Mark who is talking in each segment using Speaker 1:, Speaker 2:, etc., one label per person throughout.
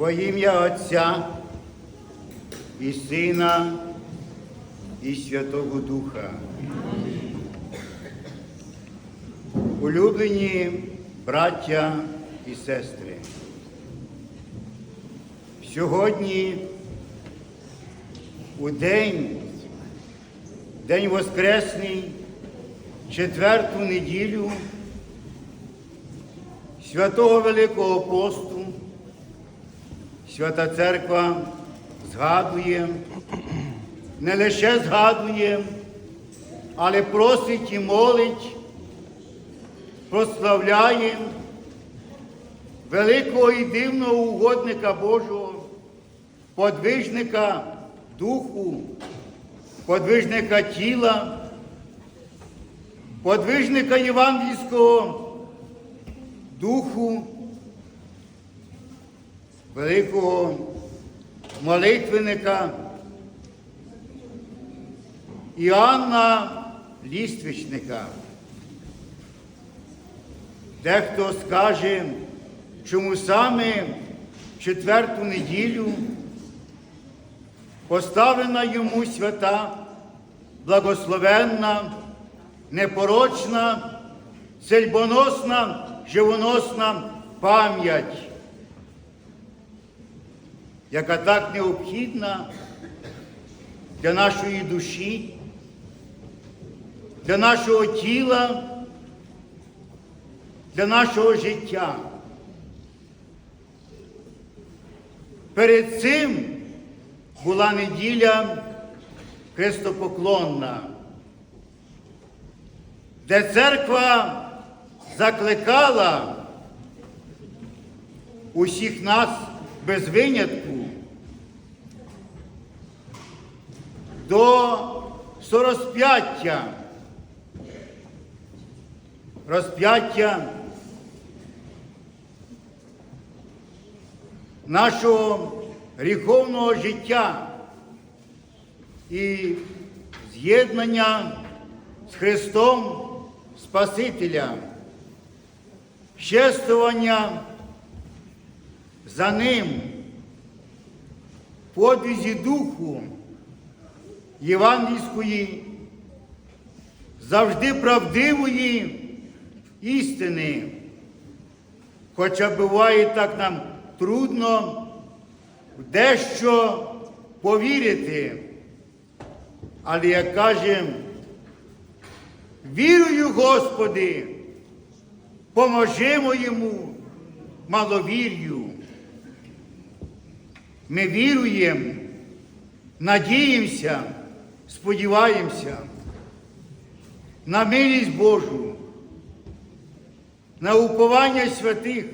Speaker 1: Во ім'я Отця і Сина і Святого Духа. Улюблені браття і сестри. Сьогодні у день, день Воскресний, четверту неділю святого Великого посту, Свята Церква згадує, не лише згадує, але просить і молить, прославляє великого і дивного угодника Божого, подвижника духу, подвижника тіла, подвижника євангельського духу, великого молитвенника Іоанна Ліствичника. Дехто скаже, чому саме в четверту неділю поставлена йому свята, благословенна, непорочна, сельбоносна, живоносна пам'ять, яка так необхідна для нашої душі, для нашого тіла, для нашого життя. Перед цим була неділя хрестопоклонна, де церква закликала усіх нас без винятку до сорозп'яття, розп'яття нашого гріховного життя і з'єднання з Христом Спасителя, ществування за Ним, подвізі Духу Євангельської, завжди правдивої істини. Хоча буває так нам трудно в дещо повірити, але як каже, вірую, Господи, поможи йому маловір'ю. Ми віруємо, надіємося, сподіваємося на милість Божу, на уповання святих,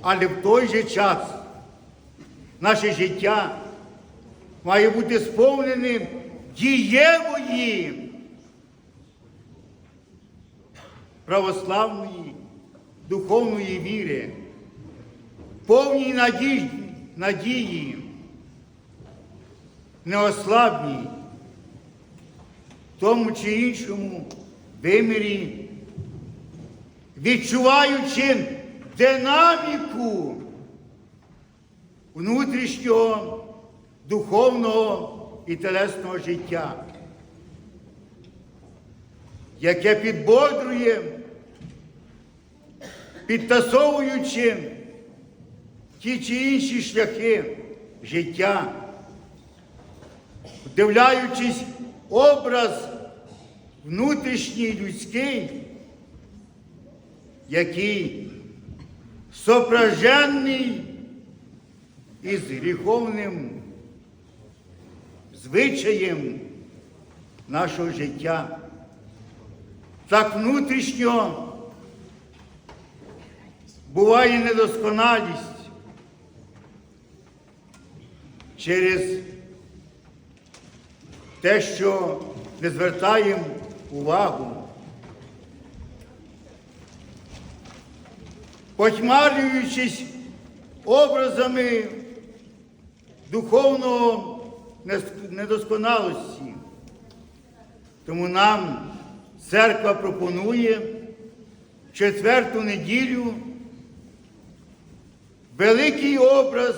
Speaker 1: але в той же час наше життя має бути сповненим дієвої православної духовної віри, повній надії, надії, неослабній, в тому чи іншому вимірі, відчуваючи динаміку внутрішнього духовного і телесного життя, яке підбодрює, підтасовуючи ті чи інші шляхи життя, вдивляючись образ внутрішній людський, який сопражений із гріховним звичаєм нашого життя. Так внутрішньо буває недосконалість через те, що не звертаємо увагу. Потьмарюючись образами духовного недосконалості. Тому нам церква пропонує четверту неділю великий образ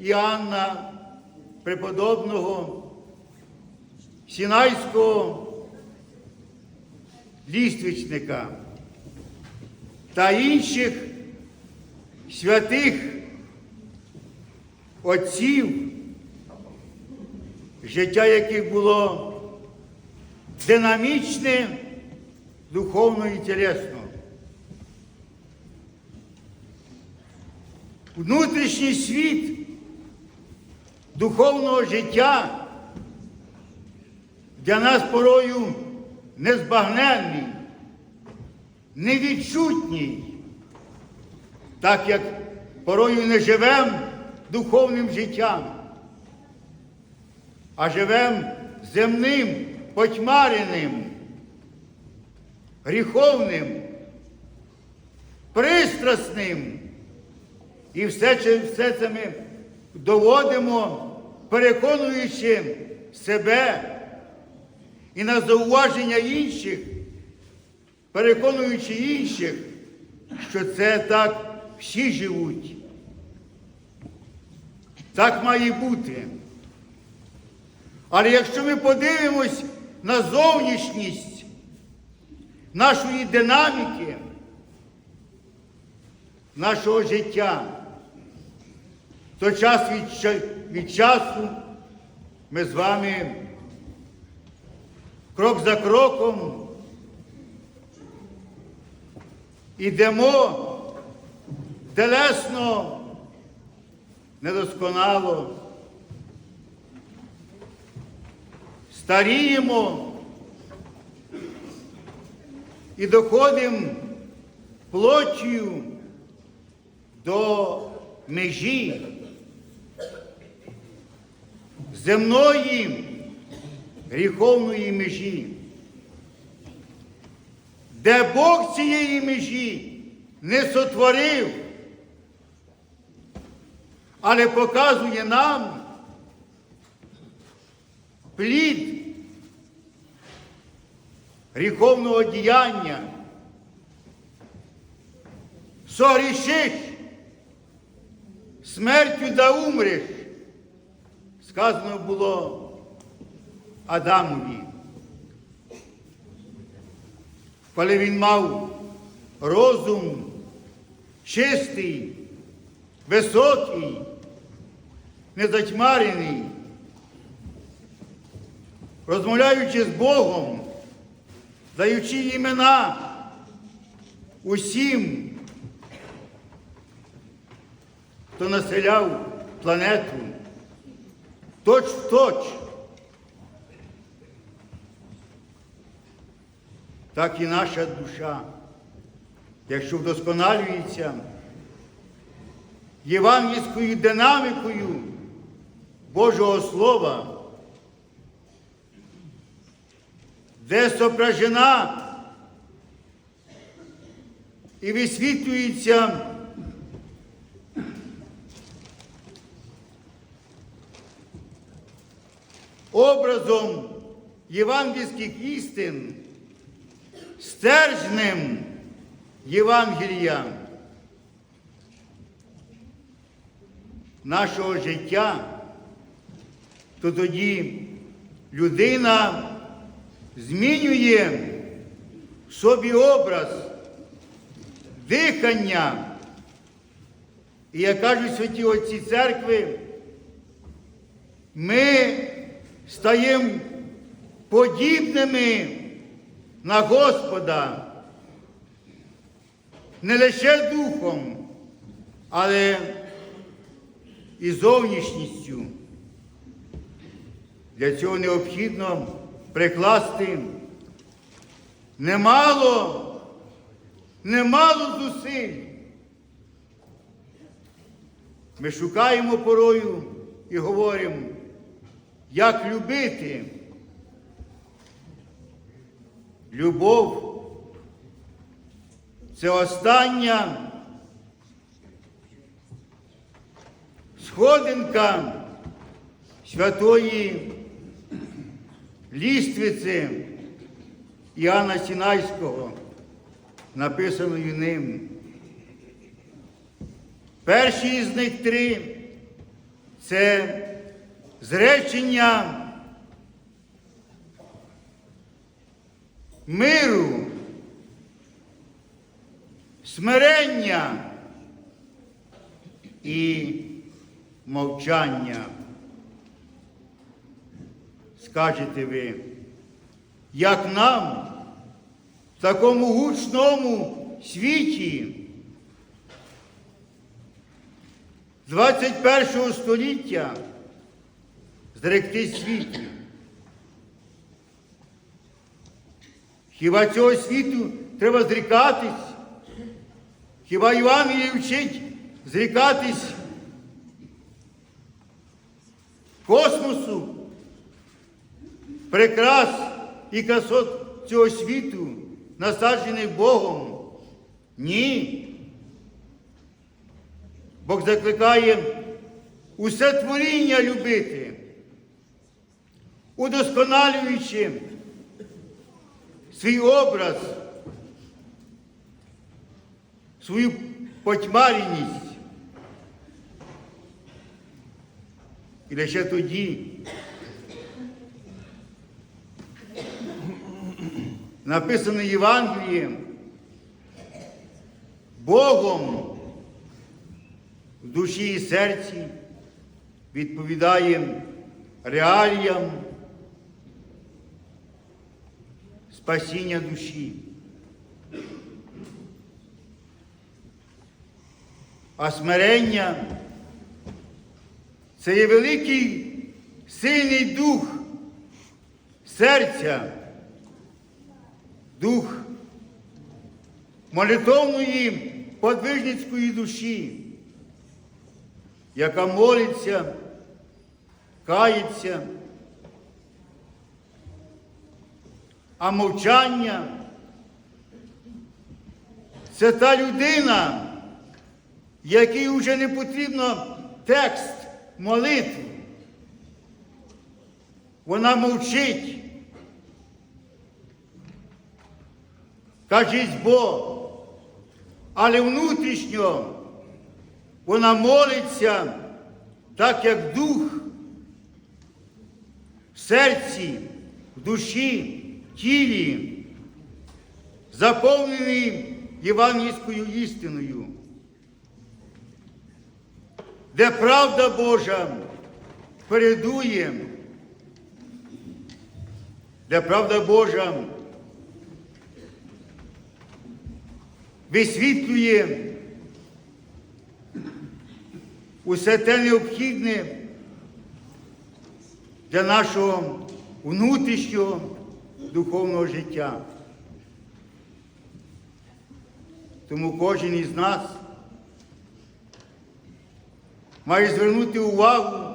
Speaker 1: Іоанна преподобного Сінайського ліствичника та інших святих отців, життя яких було динамічне, духовно і тілесно. Внутрішній світ духовного життя для нас порою незбагненний, невідчутній, так як порою не живемо духовним життям, а живемо земним, потьмареним, гріховним, пристрасним. І все, все це ми доводимо, переконуючи себе і на зауваження інших, переконуючи інших, що це так всі живуть. Так має бути. Але якщо ми подивимось на зовнішність нашої динаміки, нашого життя, то час від, часу ми з вами крок за кроком ідемо телесно, недосконало, старіємо і доходимо плотію до межі земної гріховної межі, де Бог цієї межі не сотворив, але показує нам плід гріховного діяння. Согрішиш, смертю да умреш, сказано було Адамові. Коли він мав розум чистий, високий, незатьмарений, розмовляючи з Богом, даючи імена усім, хто населяв планету, точ в точ. Так і наша душа, якщо вдосконалюється євангельською динамікою Божого Слова, де сопражена і висвітлюється образом євангельських істин, стержнем Євангелія нашого життя, то тоді людина змінює собі образ дихання. І як кажуть святі отці церкви, ми стаємо подібними на Господа не лише духом, але і зовнішністю. Для цього необхідно прикласти немало, немало зусиль. Ми шукаємо порою і говоримо, як любити. Любов це остання сходинка святої ліствиці Іоанна Сінайського, написаною ним. Перші із них три це зречення миру, смирення і мовчання. Скажете ви, як нам в такому гучному світі 21 століття зректи світу. Хіба цього світу треба зрікатись? Хіба Іван вчить зрікатись космосу, прикрас і красот цього світу, насаджених Богом? Ні. Бог закликає усе творіння любити, удосконалюючи свій образ, свою потьмаріність. І лише тоді написано Євангелієм, Богом в душі і серці відповідає реаліям спасіння душі. А смирення це є великий сильний дух серця, дух молитовної подвижницької душі, яка молиться, кається, а мовчання це та людина, якій вже не потрібно текст молитви. Вона мовчить. Кажіть Бог, але внутрішньо вона молиться так, як дух в серці, в душі, тілі, заповнений євангельською істиною, де правда Божа передує, де правда Божа висвітлює усе те необхідне для нашого внутрішнього духовного життя. Тому кожен із нас має звернути увагу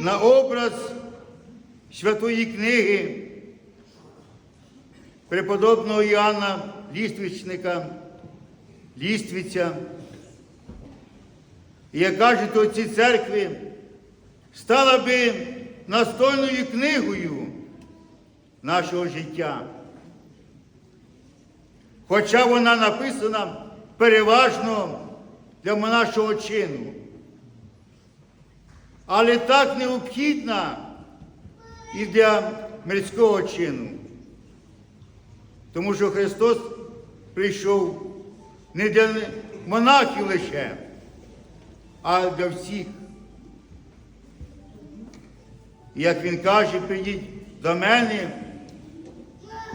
Speaker 1: на образ святої книги преподобного Іоанна Ліствичника, Ліствиця. І як кажуть отці церкви, стала би настольною книгою нашого життя. Хоча вона написана переважно для нашого чину, але так необхідна і для мирського чину. Тому що Христос прийшов не для монахів лише, а для всіх. Як Він каже, прийдіть до мене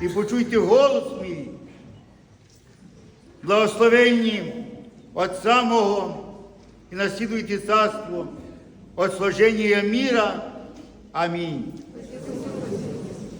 Speaker 1: і почуйте голос мій, благословенні от самого і наслідуйте царство, от служення міра. Амінь.